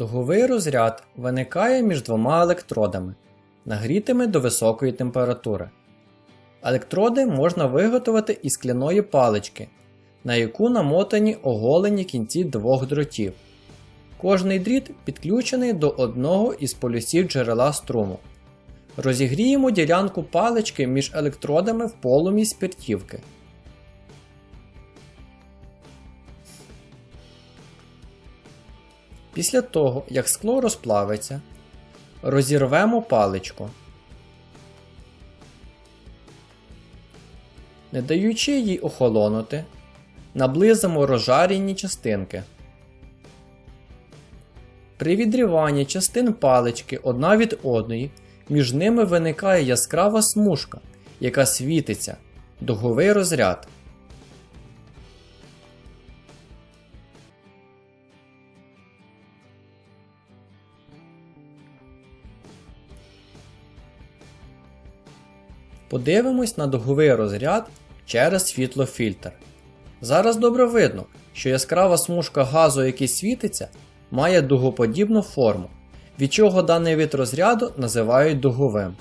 Дуговий розряд виникає між двома електродами, нагрітими до високої температури. Електроди можна виготовити із скляної палички, на яку намотані оголені кінці двох дротів. Кожний дріт підключений до одного із полюсів джерела струму. Розігріємо ділянку палички між електродами в полум'ї спиртівки. Після того, як скло розплавиться, розірвемо паличку. Не даючи їй охолонути, наблизимо розжарені частинки. При відриванні частин палички одна від одної, між ними виникає яскрава смужка, яка світиться, дуговий розряд. Подивимось на дуговий розряд через світлофільтр. Зараз добре видно, що яскрава смужка газу, який світиться, має дугоподібну форму, від чого даний вид розряду називають дуговим.